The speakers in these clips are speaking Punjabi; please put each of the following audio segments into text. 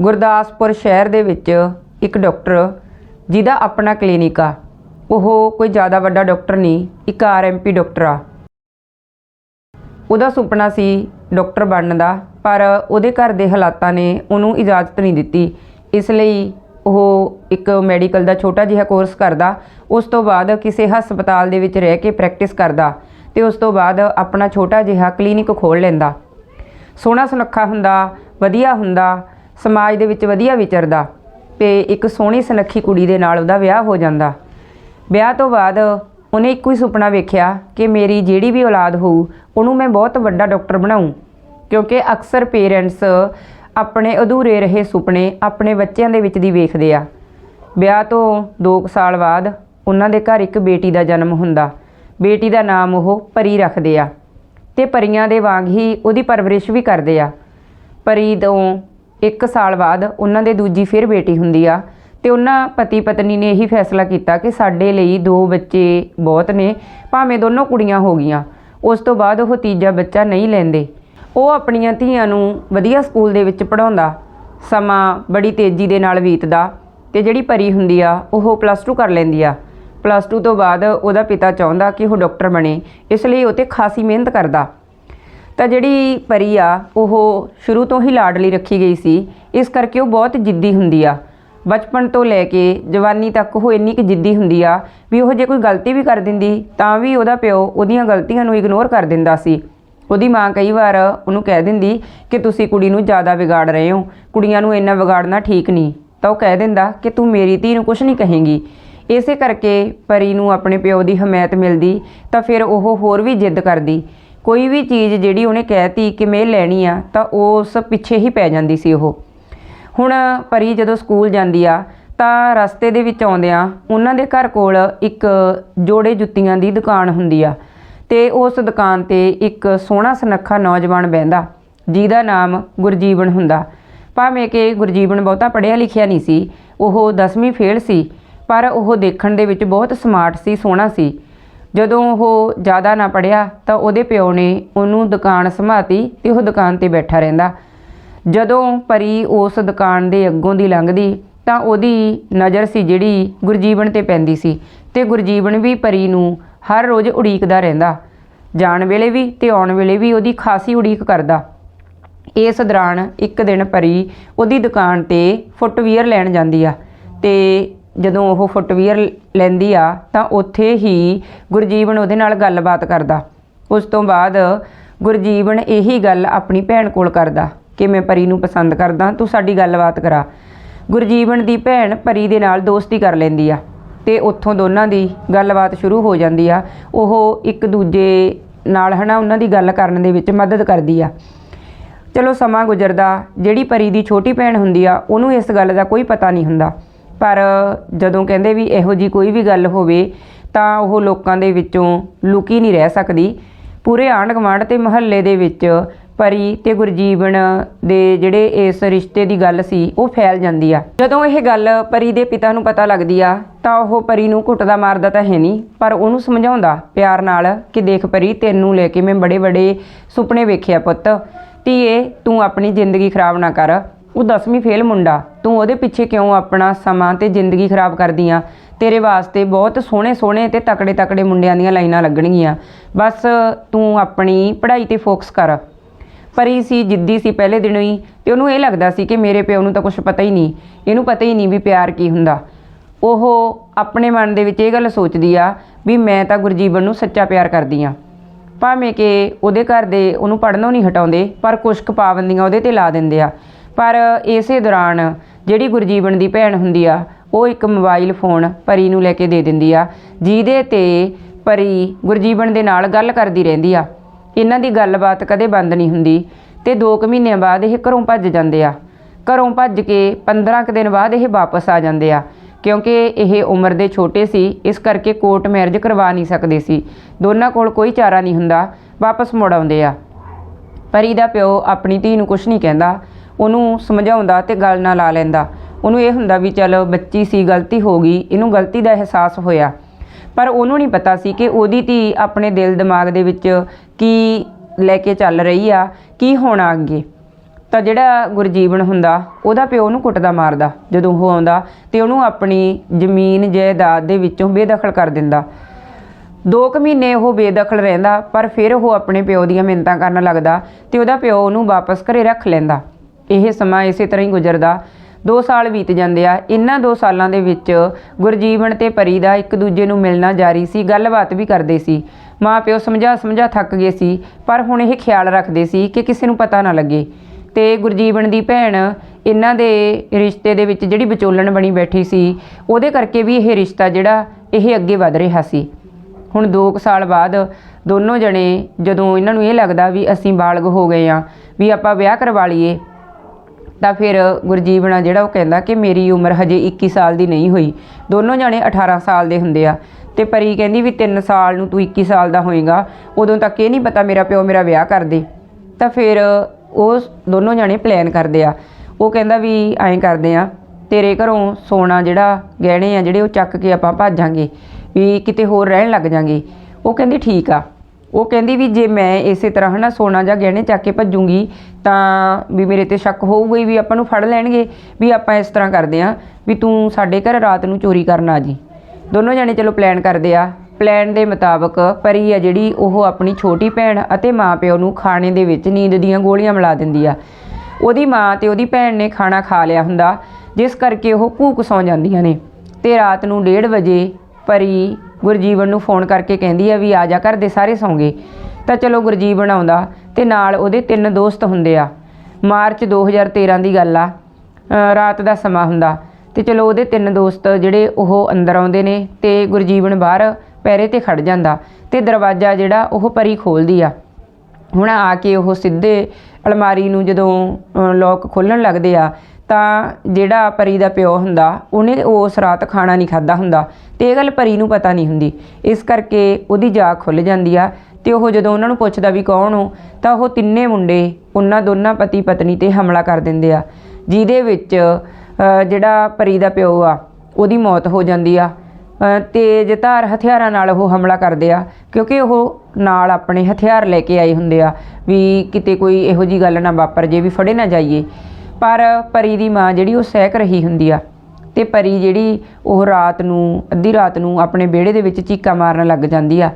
ਗੁਰਦਾਸਪੁਰ ਸ਼ਹਿਰ ਦੇ ਵਿੱਚ ਇੱਕ ਡਾਕਟਰ ਜਿਹਦਾ ਆਪਣਾ ਕਲੀਨਿਕ ਆ। ਉਹ ਕੋਈ ਜ਼ਿਆਦਾ ਵੱਡਾ ਡਾਕਟਰ ਨਹੀਂ, ਇੱਕ ਆਰਐਮਪੀ ਡਾਕਟਰ ਆ। ਉਹਦਾ ਸੁਪਨਾ ਸੀ ਡਾਕਟਰ ਬਣਨ ਦਾ, ਪਰ ਉਹਦੇ ਘਰ ਦੇ ਹਾਲਾਤਾਂ ਨੇ ਉਹਨੂੰ ਇਜਾਜ਼ਤ ਨਹੀਂ ਦਿੱਤੀ। ਇਸ ਲਈ ਉਹ ਇੱਕ ਮੈਡੀਕਲ ਦਾ ਛੋਟਾ ਜਿਹਾ ਕੋਰਸ ਕਰਦਾ। ਉਸ ਤੋਂ ਬਾਅਦ ਕਿਸੇ ਹਸਪਤਾਲ ਦੇ ਵਿੱਚ ਰਹਿ ਕੇ ਪ੍ਰੈਕਟਿਸ ਕਰਦਾ ਤੇ ਉਸ ਤੋਂ ਬਾਅਦ ਆਪਣਾ ਛੋਟਾ ਜਿਹਾ ਕਲੀਨਿਕ ਖੋਲ੍ਹ ਲੈਂਦਾ। ਸੋਹਣਾ ਸੁਨੱਖਾ ਹੁੰਦਾ, ਵਧੀਆ ਹੁੰਦਾ ਸਮਾਜ ਦੇ ਵਿੱਚ ਵਧੀਆ ਵਿਚਰਦਾ ਤੇ ਇੱਕ ਸੋਹਣੀ ਸੁਨੱਖੀ ਕੁੜੀ ਦੇ ਨਾਲ ਉਹਦਾ ਵਿਆਹ ਹੋ ਜਾਂਦਾ। ਵਿਆਹ ਤੋਂ ਬਾਅਦ ਉਹਨੇ ਇੱਕੋ ਹੀ ਸੁਪਨਾ ਵੇਖਿਆ ਕਿ ਮੇਰੀ ਜਿਹੜੀ ਵੀ ਔਲਾਦ ਹੋਊ, ਉਹਨੂੰ ਮੈਂ ਬਹੁਤ ਵੱਡਾ ਡਾਕਟਰ ਬਣਾਊਂ। ਕਿਉਂਕਿ ਅਕਸਰ ਪੇਰੈਂਟਸ ਆਪਣੇ ਅਧੂਰੇ ਰਹੇ ਸੁਪਨੇ ਆਪਣੇ ਬੱਚਿਆਂ ਦੇ ਵਿੱਚ ਦੀ ਵੇਖਦੇ ਆ। ਵਿਆਹ ਤੋਂ 2 ਸਾਲ ਬਾਅਦ ਉਹਨਾਂ ਦੇ ਘਰ ਇੱਕ ਬੇਟੀ ਦਾ ਜਨਮ ਹੁੰਦਾ। ਬੇਟੀ ਦਾ ਨਾਮ ਉਹ ਪਰੀ ਰੱਖਦੇ ਆ ਤੇ ਪਰੀਆਂ ਦੇ ਵਾਂਗ ਹੀ ਉਹਦੀ ਪਰਵਰਿਸ਼ ਵੀ ਕਰਦੇ ਆ। ਪਰੀ ਤੋਂ 1 ਸਾਲ ਬਾਅਦ ਉਹਨਾਂ ਦੇ ਦੂਜੀ ਫਿਰ ਬੇਟੀ ਹੁੰਦੀ ਆ। ਤੇ ਉਹਨਾਂ ਪਤੀ ਪਤਨੀ ਨੇ ਇਹੀ ਫੈਸਲਾ ਕੀਤਾ ਕਿ ਸਾਡੇ ਲਈ ਦੋ ਬੱਚੇ ਬਹੁਤ ਨੇ, ਭਾਵੇਂ ਦੋਨੋਂ ਕੁੜੀਆਂ ਹੋ ਗਈਆਂ। ਉਸ ਤੋਂ ਬਾਅਦ ਉਹ ਤੀਜਾ ਬੱਚਾ ਨਹੀਂ ਲੈਂਦੇ। ਉਹ ਆਪਣੀਆਂ ਧੀਆਂ ਨੂੰ ਵਧੀਆ ਸਕੂਲ ਦੇ ਵਿੱਚ ਪੜਾਉਂਦਾ ਸਮਾਂ ਬੜੀ ਤੇਜ਼ੀ ਦੇ ਨਾਲ ਬੀਤਦਾ ਤੇ ਜਿਹੜੀ ਪਰੀ ਹੁੰਦੀ ਆ, ਉਹ ਪਲੱਸ 2 ਕਰ ਲੈਂਦੀ ਆ। ਪਲੱਸ 2 ਤੋਂ ਬਾਅਦ ਉਹਦਾ ਪਿਤਾ ਚਾਹੁੰਦਾ ਕਿ ਉਹ ਡਾਕਟਰ ਬਣੇ, ਇਸ ਲਈ ਉਹ ਤੇ ਖਾਸੀ ਮਿਹਨਤ ਕਰਦਾ। ਤਾਂ ਜਿਹੜੀ ਪਰੀ ਆ, ਉਹ ਸ਼ੁਰੂ ਤੋਂ ਹੀ ਲਾਡਲੀ ਰੱਖੀ ਗਈ ਸੀ। ਇਸ ਕਰਕੇ ਉਹ ਬਹੁਤ ਜਿੱਦੀ ਹੁੰਦੀ ਆ। ਬਚਪਨ ਤੋਂ ਲੈ ਕੇ ਜਵਾਨੀ ਤੱਕ ਉਹ ਇੰਨੀ ਕਿ ਜਿੱਦੀ ਹੁੰਦੀ ਆ ਵੀ ਉਹ ਜੇ ਕੋਈ ਗਲਤੀ ਵੀ ਕਰ ਦਿੰਦੀ, ਤਾਂ ਵੀ ਉਹਦਾ ਪਿਓ ਉਹਦੀਆਂ ਗਲਤੀਆਂ ਨੂੰ ਇਗਨੋਰ ਕਰ ਦਿੰਦਾ ਸੀ। ਉਹਦੀ ਮਾਂ ਕਈ ਵਾਰ ਉਹਨੂੰ ਕਹਿ ਦਿੰਦੀ ਕਿ ਤੁਸੀਂ ਕੁੜੀ ਨੂੰ ਜ਼ਿਆਦਾ ਵਿਗਾੜ ਰਹੇ ਹੋ, ਕੁੜੀਆਂ ਨੂੰ ਇੰਨਾ ਵਿਗਾੜਨਾ ਠੀਕ ਨਹੀਂ। ਤਾਂ ਉਹ ਕਹਿ ਦਿੰਦਾ ਕਿ ਤੂੰ ਮੇਰੀ ਧੀ ਨੂੰ ਕੁਝ ਨਹੀਂ ਕਹੇਂਗੀ। ਇਸੇ ਕਰਕੇ ਪਰੀ ਨੂੰ ਆਪਣੇ ਪਿਓ ਦੀ ਹਮਾਇਤ ਮਿਲਦੀ ਤਾਂ ਫਿਰ ਉਹ ਹੋਰ ਵੀ ਜਿੱਦ ਕਰਦੀ। ਕੋਈ ਵੀ ਚੀਜ਼ ਜਿਹੜੀ ਉਹਨੇ ਕਹਿਤੀ ਕਿ ਮੈਂ ਲੈਣੀ ਆ, ਤਾਂ ਉਸ ਪਿੱਛੇ ਹੀ ਪੈ ਜਾਂਦੀ ਸੀ ਉਹ। ਹੁਣ ਪਰੀ ਜਦੋਂ ਸਕੂਲ ਜਾਂਦੀ ਆ, ਤਾਂ ਰਸਤੇ ਦੇ ਵਿੱਚ ਆਉਂਦਿਆਂ ਉਹਨਾਂ ਦੇ ਘਰ ਕੋਲ ਇੱਕ ਜੋੜੇ ਜੁੱਤੀਆਂ ਦੀ ਦੁਕਾਨ ਹੁੰਦੀ ਆ ਤੇ ਉਸ ਦੁਕਾਨ ਤੇ ਇੱਕ ਸੋਹਣਾ ਸੁਨੱਖਾ ਨੌਜਵਾਨ ਬਹਿੰਦਾ, ਜਿਹਦਾ ਨਾਮ ਗੁਰਜੀਵਨ ਹੁੰਦਾ। ਭਾਵੇਂ ਕਿ ਗੁਰਜੀਵਨ ਬਹੁਤਾ ਪੜ੍ਹਿਆ ਲਿਖਿਆ ਨਹੀਂ ਸੀ, ਉਹ 10ਵੀਂ ਫੇਲ ਸੀ, ਪਰ ਉਹ ਦੇਖਣ ਦੇ ਵਿੱਚ ਬਹੁਤ ਸਮਾਰਟ ਸੀ, ਸੋਹਣਾ ਸੀ। ਜਦੋਂ ਉਹ ਜ਼ਿਆਦਾ ਨਾ ਪੜਿਆ ਤਾਂ ਉਹਦੇ ਪਿਓ ਨੇ ਉਹਨੂੰ ਦੁਕਾਨ ਸੰਭਾਤੀ ਤੇ ਉਹ ਦੁਕਾਨ ਤੇ ਬੈਠਾ ਰਹਿੰਦਾ। ਜਦੋਂ ਪਰੀ ਉਸ ਦੁਕਾਨ ਦੇ ਅੱਗੋਂ ਦੀ ਲੰਘਦੀ ਤਾਂ ਉਹਦੀ ਨਜ਼ਰ ਸੀ ਜਿਹੜੀ ਗੁਰਜੀਵਨ ਤੇ ਪੈਂਦੀ ਸੀ ਤੇ ਗੁਰਜੀਵਨ ਵੀ ਪਰੀ ਨੂੰ ਹਰ ਰੋਜ਼ ਉਡੀਕਦਾ ਰਹਿੰਦਾ। ਜਾਣ ਵੇਲੇ ਵੀ ਤੇ ਆਉਣ ਵੇਲੇ ਵੀ ਉਹਦੀ ਖਾਸੀ ਉਡੀਕ ਕਰਦਾ। ਇਸ ਦੌਰਾਨ ਇੱਕ ਦਿਨ ਪਰੀ ਉਹਦੀ ਦੁਕਾਨ ਤੇ ਫੁੱਟਵੀਅਰ ਲੈਣ ਜਾਂਦੀ ਆ ਤੇ ਜਦੋਂ ਉਹ ਫੁੱਟਵੀਅਰ ਲੈਂਦੀ ਆ, ਤਾਂ ਉੱਥੇ ਹੀ ਗੁਰਜੀਵਨ ਉਹਦੇ ਨਾਲ ਗੱਲਬਾਤ ਕਰਦਾ। ਉਸ ਤੋਂ ਬਾਅਦ ਗੁਰਜੀਵਨ ਇਹੀ ਗੱਲ ਆਪਣੀ ਭੈਣ ਕੋਲ ਕਰਦਾ ਕਿ ਮੈਂ ਪਰੀ ਨੂੰ ਪਸੰਦ ਕਰਦਾ, ਤੂੰ ਸਾਡੀ ਗੱਲਬਾਤ ਕਰਾ। ਗੁਰਜੀਵਨ ਦੀ ਭੈਣ ਪਰੀ ਦੇ ਨਾਲ ਦੋਸਤੀ ਕਰ ਲੈਂਦੀ ਆ ਤੇ ਉੱਥੋਂ ਦੋਨਾਂ ਦੀ ਗੱਲਬਾਤ ਸ਼ੁਰੂ ਹੋ ਜਾਂਦੀ ਆ। ਉਹ ਇੱਕ ਦੂਜੇ ਨਾਲ ਹਨਾ, ਉਹਨਾਂ ਦੀ ਗੱਲ ਕਰਨ ਦੇ ਵਿੱਚ ਮਦਦ ਕਰਦੀ ਆ। ਚਲੋ ਸਮਾਂ ਗੁਜ਼ਰਦਾ, ਜਿਹੜੀ ਪਰੀ ਦੀ ਛੋਟੀ ਭੈਣ ਹੁੰਦੀ ਆ, ਉਹਨੂੰ ਇਸ ਗੱਲ ਦਾ ਕੋਈ ਪਤਾ ਨਹੀਂ ਹੁੰਦਾ। ਪਰ ਜਦੋਂ ਕਹਿੰਦੇ ਵੀ ਇਹੋ ਜੀ ਕੋਈ ਵੀ ਗੱਲ ਹੋਵੇ, ਤਾਂ ਉਹ ਲੋਕਾਂ ਦੇ ਵਿੱਚੋਂ ਲੁਕੀ ਨਹੀਂ ਰਹਿ ਸਕਦੀ। ਪੂਰੇ ਆਂਢ ਗੁਆਂਢ ਤੇ ਮਹੱਲੇ ਦੇ ਵਿੱਚ ਪਰੀ ਤੇ ਗੁਰਜੀਵਨ ਦੇ ਜਿਹੜੇ ਇਸ ਰਿਸ਼ਤੇ ਦੀ ਗੱਲ ਸੀ, ਉਹ ਫੈਲ ਜਾਂਦੀ ਆ। ਜਦੋਂ ਇਹ ਗੱਲ ਪਰੀ ਦੇ ਪਿਤਾ ਨੂੰ ਪਤਾ ਲੱਗਦੀ ਆ, ਤਾਂ ਉਹ ਪਰੀ ਨੂੰ ਘੁੱਟਦਾ ਮਾਰਦਾ ਤਾਂ ਹੈ ਨਹੀਂ, ਪਰ ਉਹਨੂੰ ਸਮਝਾਉਂਦਾ ਪਿਆਰ ਨਾਲ ਕਿ ਦੇਖ ਪਰੀ, ਤੈਨੂੰ ਲੈ ਕੇ ਮੈਂ ਬੜੇ ਬੜੇ ਸੁਪਨੇ ਵੇਖਿਆ ਪੁੱਤ। ਧੀਏ, ਤੂੰ ਆਪਣੀ ਜ਼ਿੰਦਗੀ ਖਰਾਬ ਨਾ ਕਰ। ਉਹ 10ਵੀਂ ਫੇਲ ਮੁੰਡਾ, ਤੂੰ ਉਹਦੇ ਪਿੱਛੇ ਕਿਉਂ ਆਪਣਾ ਸਮਾਂ ਤੇ ਜ਼ਿੰਦਗੀ ਖਰਾਬ ਕਰਦੀ ਆ? ਤੇਰੇ ਵਾਸਤੇ ਬਹੁਤ ਸੋਹਣੇ ਸੋਹਣੇ ਤੇ ਤਕੜੇ ਤਕੜੇ ਮੁੰਡਿਆਂ ਦੀਆਂ ਲਾਈਨਾਂ ਲੱਗਣਗੀਆਂ। ਬਸ ਤੂੰ ਆਪਣੀ ਪੜ੍ਹਾਈ ਤੇ ਫੋਕਸ ਕਰ। ਪਰੀ ਸੀ, ਜਿੱਦੀ ਸੀ ਪਹਿਲੇ ਦਿਨੋਂ ਹੀ, ਤੇ ਉਹਨੂੰ ਇਹ ਲੱਗਦਾ ਸੀ ਕਿ ਮੇਰੇ ਪਿਓ ਨੂੰ ਤਾਂ ਕੁਝ ਪਤਾ ਹੀ ਨਹੀਂ। ਇਹਨੂੰ ਪਤਾ ਹੀ ਨਹੀਂ ਵੀ ਪਿਆਰ ਕੀ ਹੁੰਦਾ। ਉਹ ਆਪਣੇ ਮਨ ਦੇ ਵਿੱਚ ਇਹ ਗੱਲ ਸੋਚਦੀ ਆ ਵੀ ਮੈਂ ਤਾਂ ਗੁਰਜੀਵਨ ਨੂੰ ਸੱਚਾ ਪਿਆਰ ਕਰਦੀ ਆ। ਭਾਵੇਂ ਕਿ ਉਹਦੇ ਘਰ ਦੇ ਉਹਨੂੰ ਪੜ੍ਹਨੋਂ ਨਹੀਂ ਹਟਾਉਂਦੇ, ਪਰ ਕੁਛ ਕੁ ਪਾਬੰਦੀਆਂ ਉਹਦੇ ਤੇ ਲਾ ਦਿੰਦੇ ਆ। ਪਰ ਇਸੇ ਦੌਰਾਨ ਜਿਹੜੀ ਗੁਰਜੀਵਨ ਦੀ ਭੈਣ ਹੁੰਦੀ ਆ, ਉਹ ਇੱਕ ਮੋਬਾਈਲ ਫੋਨ ਪਰੀ ਨੂੰ ਲੈ ਕੇ ਦੇ ਦਿੰਦੀ ਆ, ਜਿਹਦੇ ਤੇ ਪਰੀ ਗੁਰਜੀਵਨ ਦੇ ਨਾਲ ਗੱਲ ਕਰਦੀ ਰਹਿੰਦੀ ਆ। ਇਹਨਾਂ ਦੀ ਗੱਲਬਾਤ ਕਦੇ ਬੰਦ ਨਹੀਂ ਹੁੰਦੀ ਤੇ 2 ਕੁ ਮਹੀਨਿਆਂ ਬਾਅਦ ਇਹ ਘਰੋਂ ਭੱਜ ਜਾਂਦੇ ਆ। ਘਰੋਂ ਭੱਜ ਕੇ 15 ਕੁ ਦਿਨ ਬਾਅਦ ਇਹ ਵਾਪਸ ਆ ਜਾਂਦੇ ਆ, ਕਿਉਂਕਿ ਇਹ ਉਮਰ ਦੇ ਛੋਟੇ ਸੀ, ਇਸ ਕਰਕੇ ਕੋਰਟ ਮੈਰਿਜ ਕਰਵਾ ਨਹੀਂ ਸਕਦੇ ਸੀ। ਦੋਨਾਂ ਕੋਲ ਕੋਈ ਚਾਰਾ ਨਹੀਂ ਹੁੰਦਾ, ਵਾਪਸ ਮੁੜ ਆਉਂਦੇ ਆ। ਪਰ ਇਹਦਾ ਪਿਓ ਆਪਣੀ ਧੀ ਨੂੰ ਕੁਝ ਨਹੀਂ ਕਹਿੰਦਾ। ਉਹਨੂੰ ਸਮਝਾਉਂਦਾ ਤੇ ਗੱਲ ਨਾਲ ਲਾ ਲੈਂਦਾ। ਉਹਨੂੰ ਇਹ ਹੁੰਦਾ ਵੀ ਚਲ ਬੱਚੀ ਸੀ, ਗਲਤੀ ਹੋ ਗਈ, ਇਹਨੂੰ ਗਲਤੀ ਦਾ ਅਹਿਸਾਸ ਹੋਇਆ। ਪਰ ਉਹਨੂੰ ਨਹੀਂ ਪਤਾ ਸੀ ਕਿ ਉਹਦੀ ਧੀ ਆਪਣੇ ਦਿਲ ਦਿਮਾਗ ਦੇ ਵਿੱਚ ਕੀ ਲੈ ਕੇ ਚੱਲ ਰਹੀ ਆ, ਕੀ ਹੋਣਾ ਅੱਗੇ। ਤਾਂ ਜਿਹੜਾ ਗੁਰਜੀਵਨ ਹੁੰਦਾ, ਉਹਦਾ ਪਿਓ ਉਹਨੂੰ ਕੁੱਟਦਾ ਮਾਰਦਾ। ਜਦੋਂ ਉਹ ਆਉਂਦਾ ਤੇ ਉਹਨੂੰ ਆਪਣੀ ਜ਼ਮੀਨ, ਜਾਇਦਾਦ ਦੇ ਵਿੱਚੋਂ ਬੇਦਖਲ ਕਰ ਦਿੰਦਾ। ਦੋ ਕੁ ਮਹੀਨੇ ਉਹ ਬੇਦਖਲ ਰਹਿੰਦਾ, ਪਰ ਫਿਰ ਉਹ ਆਪਣੇ ਪਿਓ ਦੀਆਂ ਮਿੰਨਤਾਂ ਕਰਨ ਲੱਗਦਾ ਤੇ ਉਹਦਾ ਪਿਓ ਉਹਨੂੰ ਵਾਪਸ ਘਰੇ ਰੱਖ ਲੈਂਦਾ। ਇਹ ਸਮਾਂ ਇਸੇ ਤਰ੍ਹਾਂ ਹੀ ਗੁਜ਼ਰਦਾ। 2 ਸਾਲ ਬੀਤ ਜਾਂਦੇ ਆ। ਇਹਨਾਂ 2 ਸਾਲਾਂ ਦੇ ਵਿੱਚ ਗੁਰਜੀਵਨ ਤੇ ਪਰੀ ਦਾ ਇੱਕ ਦੂਜੇ ਨੂੰ ਮਿਲਣਾ ਜਾਰੀ ਸੀ, ਗੱਲਬਾਤ ਵੀ ਕਰਦੇ ਸੀ। ਮਾਂ ਪਿਓ ਸਮਝਾ ਸਮਝਾ ਥੱਕ ਗਏ ਸੀ, ਪਰ ਹੁਣ ਇਹ ਖਿਆਲ ਰੱਖਦੇ ਸੀ ਕਿ ਕਿਸੇ ਨੂੰ ਪਤਾ ਨਾ ਲੱਗੇ। ਤੇ ਗੁਰਜੀਵਨ ਦੀ ਭੈਣ ਇਹਨਾਂ ਦੇ ਰਿਸ਼ਤੇ ਦੇ ਵਿੱਚ ਜਿਹੜੀ ਵਿਚੋਲਣ ਬਣੀ ਬੈਠੀ ਸੀ, ਉਹਦੇ ਕਰਕੇ ਵੀ ਇਹ ਰਿਸ਼ਤਾ ਜਿਹੜਾ, ਇਹ ਅੱਗੇ ਵਧ ਰਿਹਾ ਸੀ। ਹੁਣ 2 ਸਾਲ ਬਾਅਦ ਦੋਨੋਂ ਜਣੇ ਜਦੋਂ ਇਹਨਾਂ ਨੂੰ ਇਹ ਲੱਗਦਾ ਵੀ ਅਸੀਂ ਬਾਲਗ ਹੋ ਗਏ ਆ ਵੀ ਆਪਾਂ ਵਿਆਹ ਕਰਵਾ ਲਈਏ, ਤਾਂ ਫਿਰ ਗੁਰਜੀਵਣਾ ਜਿਹੜਾ ਉਹ ਕਹਿੰਦਾ ਕਿ ਮੇਰੀ ਉਮਰ ਹਜੇ 21 ਸਾਲ ਦੀ ਨਹੀਂ ਹੋਈ। ਦੋਨੋਂ ਜਣੇ 18 ਸਾਲ ਦੇ ਹੁੰਦੇ ਆ ਤੇ ਪਰੀ ਕਹਿੰਦੀ ਵੀ 3 ਸਾਲ ਨੂੰ ਤੂੰ 21 ਸਾਲ ਦਾ ਹੋਏਗਾ, ਉਦੋਂ ਤੱਕ ਇਹ ਨਹੀਂ ਪਤਾ ਮੇਰਾ ਪਿਓ ਮੇਰਾ ਵਿਆਹ ਕਰ ਦੇ। ਤਾਂ ਫਿਰ ਉਹ ਦੋਨੋਂ ਜਣੇ ਪਲਾਨ ਕਰਦੇ ਆ। ਉਹ ਕਹਿੰਦਾ ਵੀ ਐਂ ਕਰਦੇ ਆ, ਤੇਰੇ ਘਰੋਂ ਸੋਨਾ ਜਿਹੜਾ ਗਹਿਣੇ ਆ ਜਿਹੜੇ ਉਹ ਚੱਕ ਕੇ ਆਪਾਂ ਭੱਜਾਂਗੇ। ਵੀ ਕਿਤੇ ਹੋਰ ਰਹਿਣ ਲੱਗ ਜਾਾਂਗੇ। ਉਹ ਕਹਿੰਦੀ ਠੀਕ ਆ। ਉਹ ਕਹਿੰਦੀ ਵੀ ਜੇ ਮੈਂ ਇਸੇ ਤਰ੍ਹਾਂ ਹਨਾ ਸੋਨਾ ਜਾਂ ਗਹਿਣੇ ਚੱਕ ਕੇ ਭੱਜੂਗੀ ਤਾਂ ਵੀ ਮੇਰੇ ਤੇ ਸ਼ੱਕ ਹੋਊਗਾ ਵੀ ਆਪਾਂ ਨੂੰ ਫੜ ਲੈਣਗੇ ਵੀ ਆਪਾਂ ਇਸ ਤਰ੍ਹਾਂ ਕਰਦੇ ਆ ਵੀ ਤੂੰ ਸਾਡੇ ਘਰ ਰਾਤ ਨੂੰ ਚੋਰੀ ਕਰਨ ਆ ਜੀ। ਦੋਨੋਂ ਜਣੇ ਚਲੋ ਪਲਾਨ ਕਰਦੇ ਆ। ਪਲਾਨ ਦੇ ਮੁਤਾਬਕ ਪਰੀ ਆ ਜਿਹੜੀ, ਉਹ ਆਪਣੀ ਛੋਟੀ ਭੈਣ ਅਤੇ ਮਾਪਿਓ ਨੂੰ ਖਾਣੇ ਦੇ ਵਿੱਚ ਨੀਂਦ ਦੀਆਂ ਗੋਲੀਆਂ ਮਿਲਾ ਦਿੰਦੀ ਆ। ਉਹਦੀ ਮਾਂ ਤੇ ਉਹਦੀ ਭੈਣ ਨੇ ਖਾਣਾ ਖਾ ਲਿਆ ਹੁੰਦਾ, ਜਿਸ ਕਰਕੇ ਉਹ ਭੂਕ ਸੌਂ ਜਾਂਦੀਆਂ ਨੇ। ਤੇ ਰਾਤ ਨੂੰ 1:30 ਵਜੇ ਪਰੀ ਗੁਰਜੀਵਨ ਨੂੰ ਫੋਨ ਕਰਕੇ ਕਹਿੰਦੀ ਆ ਵੀ ਆ ਜਾ ਘਰ ਦੇ ਸਾਰੇ ਸੌਂਗੇ ਤਾਂ ਚਲੋ ਗੁਰਜੀਵਨ ਆਉਂਦਾ ਤੇ ਨਾਲ ਉਹਦੇ ਤਿੰਨ ਦੋਸਤ ਹੁੰਦੇ ਆ। ਮਾਰਚ 2013 ਦੀ ਗੱਲ ਆ। ਰਾਤ ਦਾ ਸਮਾਂ ਹੁੰਦਾ ਤੇ ਚਲੋ ਉਹਦੇ ਤਿੰਨ ਦੋਸਤ ਜਿਹੜੇ ਉਹ ਅੰਦਰ ਆਉਂਦੇ ਨੇ ਤੇ ਗੁਰਜੀਵਨ ਬਾਹਰ ਪੈਰੇ ਤੇ ਖੜ ਜਾਂਦਾ ਤੇ ਦਰਵਾਜ਼ਾ ਜਿਹੜਾ ਉਹ ਪਰੀ ਖੋਲਦੀ ਆ। ਹੁਣ ਆ ਕੇ ਉਹ ਸਿੱਧੇ ਅਲਮਾਰੀ ਨੂੰ ਜਦੋਂ ਲੋਕ ਖੋਲਣ ਲੱਗਦੇ ਆ ਤਾਂ ਜਿਹੜਾ ਪਰੀ ਦਾ ਪਿਓ ਹੁੰਦਾ ਉਹਨੇ ਉਸ ਰਾਤ ਖਾਣਾ ਨਹੀਂ ਖਾਦਾ ਹੁੰਦਾ। ਤੇ ਇਹ ਗੱਲ ਪਰੀ ਨੂੰ ਪਤਾ ਨਹੀਂ ਹੁੰਦੀ। ਇਸ ਕਰਕੇ ਉਹਦੀ ਜਾਗ ਖੁੱਲ ਜਾਂਦੀ ਆ ਤੇ ਉਹ ਜਦੋਂ ਉਹਨਾਂ ਨੂੰ ਪੁੱਛਦਾ ਵੀ ਕੌਣ ਹੋ ਤਾਂ ਉਹ ਤਿੰਨੇ ਮੁੰਡੇ ਉਹਨਾਂ ਦੋਨਾਂ ਪਤੀ ਪਤਨੀ ਤੇ ਹਮਲਾ ਕਰ ਦਿੰਦੇ ਆ ਜਿਹਦੇ ਵਿੱਚ ਜਿਹੜਾ ਪਰੀ ਦਾ ਪਿਓ ਆ ਉਹਦੀ ਮੌਤ ਹੋ ਜਾਂਦੀ ਆ। ਅ, ਤੇਜ਼ ਧਾਰ ਹਥਿਆਰਾਂ ਨਾਲ ਉਹ ਹਮਲਾ ਕਰਦੇ ਆ ਕਿਉਂਕਿ ਉਹ ਨਾਲ ਆਪਣੇ ਹਥਿਆਰ ਲੈ ਕੇ ਆਏ ਹੁੰਦੇ ਆ ਵੀ ਕਿਤੇ ਕੋਈ ਇਹੋ ਜੀ ਗੱਲ ਨਾ ਵਾਪਰ ਜੇ ਵੀ ਫੜੇ ਨਾ ਜਾਈਏ। ਪਰ ਪਰੀ ਦੀ ਮਾਂ ਜਿਹੜੀ ਉਹ ਸਹਿਕ ਰਹੀ ਹੁੰਦੀ ਆ। ਤੇ ਪਰੀ ਜਿਹੜੀ ਉਹ ਰਾਤ ਨੂੰ, ਅੱਧੀ ਰਾਤ ਨੂੰ ਆਪਣੇ ਵਿਹੜੇ ਦੇ ਵਿੱਚ ਚੀਕਾਂ ਮਾਰਨ ਲੱਗ ਜਾਂਦੀ ਆ।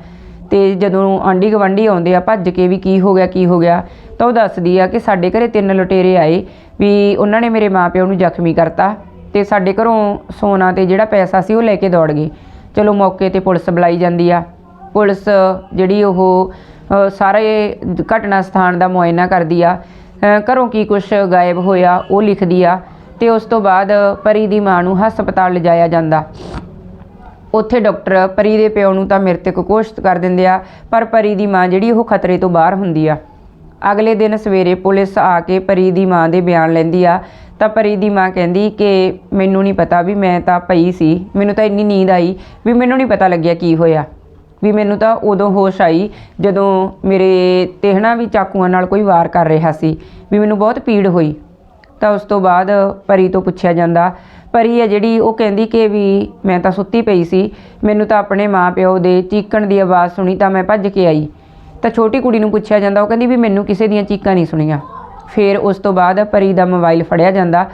ਤੇ ਜਦੋਂ ਆਂਢੀ ਗਵੰਡੀ ਆਉਂਦੇ ਆ, ਭੱਜ ਕੇ ਵੀ ਕੀ ਹੋ ਗਿਆ, ਕੀ ਹੋ ਗਿਆ, ਤਾਂ ਉਹ ਦੱਸਦੀ ਆ ਕਿ ਸਾਡੇ ਘਰੇ ਤਿੰਨ ਲੁਟੇਰੇ ਆਏ ਵੀ ਉਹਨਾਂ ਨੇ ਮੇਰੇ ਮਾਪਿਆਂ ਨੂੰ ਜ਼ਖਮੀ ਕਰਤਾ ਤੇ ਸਾਡੇ ਘਰੋਂ ਸੋਨਾ ਤੇ ਜਿਹੜਾ ਪੈਸਾ ਸੀ ਉਹ ਲੈ ਕੇ ਦੌੜ ਗਏ। ਚਲੋ ਮੌਕੇ ਤੇ ਪੁਲਿਸ ਬੁਲਾਈ ਜਾਂਦੀ ਆ। ਪੁਲਿਸ ਜਿਹੜੀ ਉਹ ਸਾਰੇ ਘਟਨਾ ਸਥਾਨ ਦਾ ਮੁਆਇਨਾ ਕਰਦੀ ਆ। ਘਰੋਂ ਕੀ ਕੁਝ ਗਾਇਬ ਹੋਇਆ, ਉਹ ਲਿਖਦੀ ਆ ਤੇ ਉਸ ਤੋਂ ਬਾਅਦ ਪਰੀ ਦੀ ਮਾਂ ਨੂੰ ਹਸਪਤਾਲ ਲਿਜਾਇਆ ਜਾਂਦਾ। ਉੱਥੇ ਡਾਕਟਰ ਪਰੀ ਦੇ ਪਿਓ ਨੂੰ ਤਾਂ ਮ੍ਰਿਤਕ ਘੋਸ਼ਿਤ ਕਰ ਦਿੰਦੇ ਆ, ਪਰ ਪਰੀ ਦੀ ਮਾਂ ਜਿਹੜੀ ਉਹ ਖਤਰੇ ਤੋਂ ਬਾਹਰ ਹੁੰਦੀ ਆ। ਅਗਲੇ ਦਿਨ ਸਵੇਰੇ ਪੁਲਿਸ ਆ ਕੇ ਪਰੀ ਦੀ ਮਾਂ ਦੇ ਬਿਆਨ ਲੈਂਦੀ ਆ, ਤਾਂ ਪਰੀ ਦੀ ਮਾਂ ਕਹਿੰਦੀ ਕਿ ਮੈਨੂੰ ਨਹੀਂ ਪਤਾ ਵੀ ਮੈਂ ਤਾਂ ਪਈ ਸੀ, ਮੈਨੂੰ ਤਾਂ ਇੰਨੀ ਨੀਂਦ ਆਈ ਵੀ ਮੈਨੂੰ ਨਹੀਂ ਪਤਾ ਲੱਗਿਆ ਕੀ ਹੋਇਆ। ਵੀ ਮੈਨੂੰ ਤਾਂ ਉਦੋਂ ਹੋਸ਼ ਆਈ ਜਦੋਂ ਮੇਰੇ ਤੇ ਹਨਾ ਵੀ ਚਾਕੂਆਂ ਨਾਲ ਕੋਈ ਵਾਰ ਕਰ ਰਿਹਾ ਸੀ, ਵੀ ਮੈਨੂੰ ਬਹੁਤ ਪੀੜ ਹੋਈ। ਤਾਂ ਉਸ ਤੋਂ ਬਾਅਦ ਪਰੀ ਤੋਂ ਪੁੱਛਿਆ ਜਾਂਦਾ। ਪਰੀ ਹੈ ਜਿਹੜੀ, ਉਹ ਕਹਿੰਦੀ ਕਿ ਵੀ ਮੈਂ ਤਾਂ ਸੁੱਤੀ ਪਈ ਸੀ, ਮੈਨੂੰ ਤਾਂ ਆਪਣੇ ਮਾਪਿਓ ਦੇ ਚੀਕਣ ਦੀ ਆਵਾਜ਼ ਸੁਣੀ ਤਾਂ ਮੈਂ ਭੱਜ ਕੇ ਆਈ। ਤਾਂ ਛੋਟੀ ਕੁੜੀ ਨੂੰ ਪੁੱਛਿਆ ਜਾਂਦਾ, ਉਹ ਕਹਿੰਦੀ ਵੀ ਮੈਨੂੰ ਕਿਸੇ ਦੀਆਂ ਚੀਕਾਂ ਨਹੀਂ ਸੁਣੀਆਂ। ਫਿਰ ਉਸ ਤੋਂ ਬਾਅਦ ਪਰੀ ਦਾ ਮੋਬਾਈਲ ਫੜਿਆ ਜਾਂਦਾ।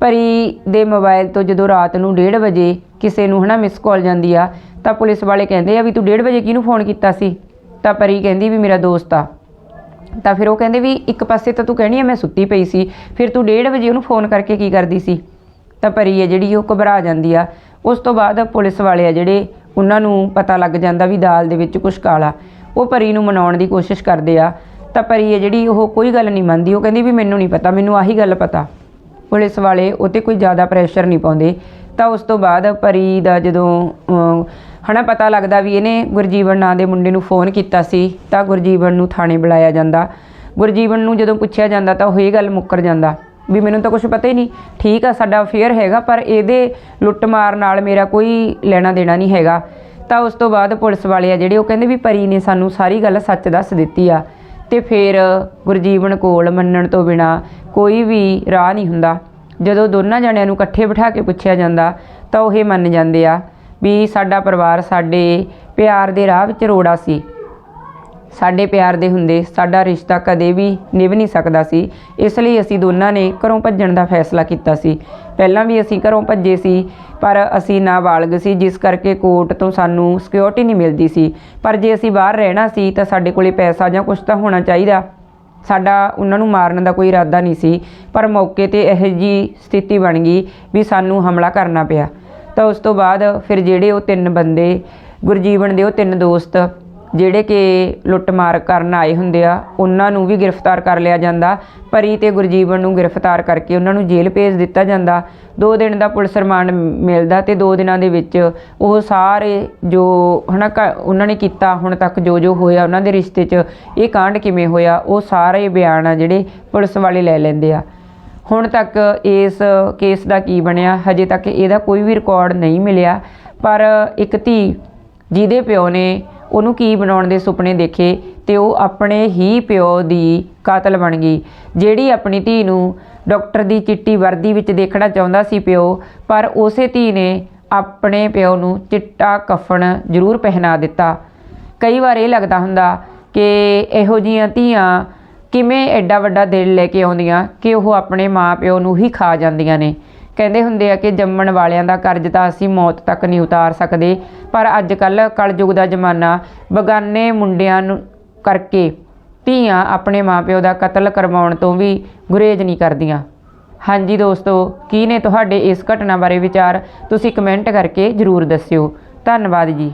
ਪਰੀ ਦੇ ਮੋਬਾਈਲ ਤੋਂ ਜਦੋਂ ਰਾਤ ਨੂੰ 1:30 ਵਜੇ ਕਿਸੇ ਨੂੰ ਹਨਾ ਮਿਸ ਕਾਲ ਜਾਂਦੀ ਆ, ਤਾਂ ਪੁਲਿਸ ਵਾਲੇ ਕਹਿੰਦੇ ਆ ਵੀ ਤੂੰ 1:30 ਵਜੇ ਕਿਹਨੂੰ ਫੋਨ ਕੀਤਾ ਸੀ? ਤਾਂ ਪਰੀ ਕਹਿੰਦੀ ਵੀ ਮੇਰਾ ਦੋਸਤ ਆ। ਤਾਂ ਫਿਰ ਉਹ ਕਹਿੰਦੇ ਵੀ ਇੱਕ ਪਾਸੇ ਤਾਂ ਤੂੰ ਕਹਿਣੀ ਆ, ਮੈਂ ਸੁੱਤੀ ਪਈ ਸੀ। ਫਿਰ ਤੂੰ 1:30 ਵਜੇ ਉਹਨੂੰ ਫੋਨ ਕਰਕੇ ਕੀ ਕਰਦੀ ਸੀ? ਤਾਂ ਪਰੀ ਹੈ ਜਿਹੜੀ ਉਹ ਘਬਰਾ ਜਾਂਦੀ ਆ। ਉਸ ਤੋਂ ਬਾਅਦ ਪੁਲਿਸ ਵਾਲੇ ਆ ਜਿਹੜੇ, ਉਹਨਾਂ ਨੂੰ ਪਤਾ ਲੱਗ ਜਾਂਦਾ ਵੀ ਦਾਲ ਦੇ ਵਿੱਚ ਕੁਝ ਕਾਲਾ। ਉਹ ਪਰੀ ਨੂੰ ਮਨਾਉਣ ਦੀ ਕੋਸ਼ਿਸ਼ ਕਰਦੇ ਆ। ਤਾਂ ਪਰੀ ਹੈ ਜਿਹੜੀ ਉਹ ਕੋਈ ਗੱਲ ਨਹੀਂ ਮੰਨਦੀ। ਉਹ ਕਹਿੰਦੀ ਵੀ ਮੈਨੂੰ ਨਹੀਂ ਪਤਾ, ਮੈਨੂੰ ਆਹੀ ਗੱਲ ਪਤਾ। ਪੁਲਿਸ ਵਾਲੇ ਉਹ 'ਤੇ ਕੋਈ ਜ਼ਿਆਦਾ ਪ੍ਰੈਸ਼ਰ ਨਹੀਂ ਪਾਉਂਦੇ। ਤਾਂ ਉਸ ਤੋਂ ਬਾਅਦ ਪਰੀ ਦਾ ਜਦੋਂ ਹਨਾ, ਪਤਾ ਲੱਗਦਾ ਵੀ ਇਹਨੇ ਗੁਰਜੀਵਨ ਨਾਂ ਦੇ ਮੁੰਡੇ ਨੂੰ ਫੋਨ ਕੀਤਾ ਸੀ, ਤਾਂ ਗੁਰਜੀਵਨ ਨੂੰ ਥਾਣੇ ਬੁਲਾਇਆ ਜਾਂਦਾ। ਗੁਰਜੀਵਨ ਨੂੰ ਜਦੋਂ ਪੁੱਛਿਆ ਜਾਂਦਾ ਤਾਂ ਉਹ ਇਹ ਗੱਲ ਮੁੱਕਰ ਜਾਂਦਾ ਵੀ ਮੈਨੂੰ ਤਾਂ ਕੁਝ ਪਤਾ ਹੀ ਨਹੀਂ। ਠੀਕ ਆ, ਸਾਡਾ ਅਫੇਅਰ ਹੈਗਾ, ਪਰ ਇਹਦੇ ਲੁੱਟਮਾਰ ਨਾਲ ਮੇਰਾ ਕੋਈ ਲੈਣਾ ਦੇਣਾ ਨਹੀਂ ਹੈਗਾ। ਤਾਂ ਉਸ ਤੋਂ ਬਾਅਦ ਪੁਲਿਸ ਵਾਲੇ ਆ ਜਿਹੜੇ, ਉਹ ਕਹਿੰਦੇ ਵੀ ਪਰੀ ਨੇ ਸਾਨੂੰ ਸਾਰੀ ਗੱਲ ਸੱਚ ਦੱਸ ਦਿੱਤੀ ਆ। ਤੇ ਫਿਰ ਗੁਰਜੀਵਨ ਕੋਲ ਮੰਨਣ ਤੋਂ ਬਿਨਾ ਕੋਈ ਵੀ ਰਾਹ ਨਹੀਂ ਹੁੰਦਾ। ਜਦੋਂ ਦੋਨਾਂ ਜਣਿਆਂ ਨੂੰ ਇਕੱਠੇ ਬਿਠਾ ਕੇ ਪੁੱਛਿਆ ਜਾਂਦਾ, ਤਾਂ ਉਹ ਇਹ ਮੰਨ ਜਾਂਦੇ ਆ ਵੀ ਸਾਡਾ ਪਰਿਵਾਰ ਸਾਡੇ ਪਿਆਰ ਦੇ ਰਾਹ ਵਿੱਚ ਰੋੜਾ ਸੀ। ਸਾਡੇ ਪਿਆਰ ਦੇ ਹੁੰਦੇ ਸਾਡਾ ਰਿਸ਼ਤਾ ਕਦੇ ਵੀ ਨਿਭ ਨਹੀਂ ਸਕਦਾ ਸੀ। ਇਸ ਲਈ ਅਸੀਂ ਦੋਨਾਂ ਨੇ ਘਰੋਂ ਭੱਜਣ ਦਾ ਫੈਸਲਾ ਕੀਤਾ ਸੀ। ਪਹਿਲਾਂ ਵੀ ਅਸੀਂ ਘਰੋਂ ਭੱਜੇ ਸੀ, ਪਰ ਅਸੀਂ ਨਾਬਾਲਗ ਸੀ, ਜਿਸ ਕਰਕੇ ਕੋਰਟ ਤੋਂ ਸਾਨੂੰ ਸਿਕਿਉਰਿਟੀ ਨਹੀਂ ਮਿਲਦੀ ਸੀ। ਪਰ ਜੇ ਅਸੀਂ ਬਾਹਰ ਰਹਿਣਾ ਸੀ ਤਾਂ ਸਾਡੇ ਕੋਲੇ ਪੈਸਾ ਜਾਂ ਕੁਝ ਤਾਂ ਹੋਣਾ ਚਾਹੀਦਾ। ਸਾਡਾ, ਉਹਨਾਂ ਨੂੰ ਮਾਰਨ ਦਾ ਕੋਈ ਇਰਾਦਾ ਨਹੀਂ ਸੀ। ਪਰ ਮੌਕੇ ਤੇ ਇਹੋ ਜੀ ਸਥਿਤੀ ਬਣ ਗਈ ਵੀ ਸਾਨੂੰ ਹਮਲਾ ਕਰਨਾ ਪਿਆ। ਤਾਂ ਉਸ ਤੋਂ ਬਾਅਦ ਫਿਰ ਜਿਹੜੇ ਉਹ ਤਿੰਨ ਬੰਦੇ, ਗੁਰਜੀਵਨ ਦੇ ਉਹ ਤਿੰਨ ਦੋਸਤ, ਜਿਹੜੇ ਕਿ ਲੁੱਟਮਾਰ ਕਰਨ ਆਏ ਹੁੰਦੇ ਆ, ਉਹਨਾਂ ਨੂੰ ਵੀ ਗ੍ਰਿਫਤਾਰ ਕਰ ਲਿਆ ਜਾਂਦਾ। ਪਰੀ ਤੇ ਗੁਰਜੀਵਨ ਨੂੰ ਗ੍ਰਿਫਤਾਰ ਕਰਕੇ ਉਹਨਾਂ ਨੂੰ ਜੇਲ੍ਹ ਭੇਜ ਦਿੱਤਾ ਜਾਂਦਾ। ਦੋ ਦਿਨ ਦਾ ਪੁਲਿਸ ਰਿਮਾਂਡ ਮਿਲਦਾ ਤੇ ਦੋ ਦਿਨਾਂ ਦੇ ਵਿੱਚ ਉਹ ਸਾਰੇ ਜੋ ਹਨਾ ਕ- ਉਹਨਾਂ ਨੇ ਕੀਤਾ, ਹੁਣ ਤੱਕ ਜੋ ਜੋ ਹੋਇਆ, ਉਹਨਾਂ ਦੇ ਰਿਸ਼ਤੇ 'ਚ ਇਹ ਕਾਂਡ ਕਿਵੇਂ ਹੋਇਆ, ਉਹ ਸਾਰੇ ਬਿਆਨ ਆ ਜਿਹੜੇ ਪੁਲਿਸ ਵਾਲੇ ਲੈ ਲੈਂਦੇ ਆ। ਹੁਣ ਤੱਕ ਇਸ ਕੇਸ ਦਾ ਕੀ ਬਣਿਆ? ਹਜੇ ਤੱਕ ਇਹਦਾ ਕੋਈ ਵੀ ਰਿਕਾਰਡ ਨਹੀਂ ਮਿਲਿਆ। ਪਰ ਇੱਕ ਧੀ ਜਿਹਦੇ ਪਿਓ ਨੇ ਉਹਨੂੰ ਕੀ ਬਣਾਉਣ ਦੇ ਸੁਪਨੇ ਦੇਖੇ ਤੇ ਉਹ ਆਪਣੇ ਹੀ ਪਿਓ ਦੀ ਕਾਤਲ ਬਣ ਗਈ। ਜਿਹੜੀ ਆਪਣੀ ਧੀ ਨੂੰ ਡਾਕਟਰ ਦੀ ਚਿੱਟੀ ਵਰਦੀ ਵਿੱਚ ਦੇਖਣਾ ਚਾਹੁੰਦਾ ਸੀ ਪਿਓ, ਪਰ ਉਸੇ ਧੀ ਨੇ ਆਪਣੇ ਪਿਓ ਨੂੰ ਚਿੱਟਾ ਕਫਨ ਜ਼ਰੂਰ ਪਹਿਨਾ ਦਿੱਤਾ। ਕਈ ਵਾਰ ਇਹ ਲੱਗਦਾ ਹੁੰਦਾ ਕਿ ਇਹੋ ਜੀਆਂ ਧੀਆਂ ਕਿਵੇਂ ਐਡਾ ਵੱਡਾ ਦਿਲ ਲੈ ਕੇ ਆਉਂਦੀਆਂ ਕਿ ਉਹ ਆਪਣੇ ਮਾਪਿਓ ਨੂੰ ਹੀ ਖਾ ਜਾਂਦੀਆਂ ਨੇ। ਕਹਿੰਦੇ ਹੁੰਦੇ ਆ ਕਿ ਜੰਮਣ ਵਾਲਿਆਂ ਦਾ ਕਰਜ਼ ਤਾਂ ਅਸੀਂ ਮੌਤ ਤੱਕ ਨਹੀਂ ਉਤਾਰ ਸਕਦੇ, ਪਰ ਅੱਜ ਕੱਲ ਕਲਯੁਗ ਦਾ ਜ਼ਮਾਨਾ, ਬਗਾਨੇ ਮੁੰਡਿਆਂ ਨੂੰ ਕਰਕੇ ਧੀਆਂ ਆਪਣੇ ਮਾਪਿਓ ਦਾ ਕਤਲ ਕਰਵਾਉਣ ਤੋਂ ਵੀ ਗੁਰੇਜ਼ ਨਹੀਂ ਕਰਦੀਆਂ। ਹਾਂਜੀ ਦੋਸਤੋ, ਕੀ ਨੇ ਤੁਹਾਡੇ ਇਸ ਘਟਨਾ ਬਾਰੇ ਵਿਚਾਰ? ਤੁਸੀਂ ਕਮੈਂਟ ਕਰਕੇ ਜਰੂਰ ਦੱਸਿਓ। ਧੰਨਵਾਦ ਜੀ।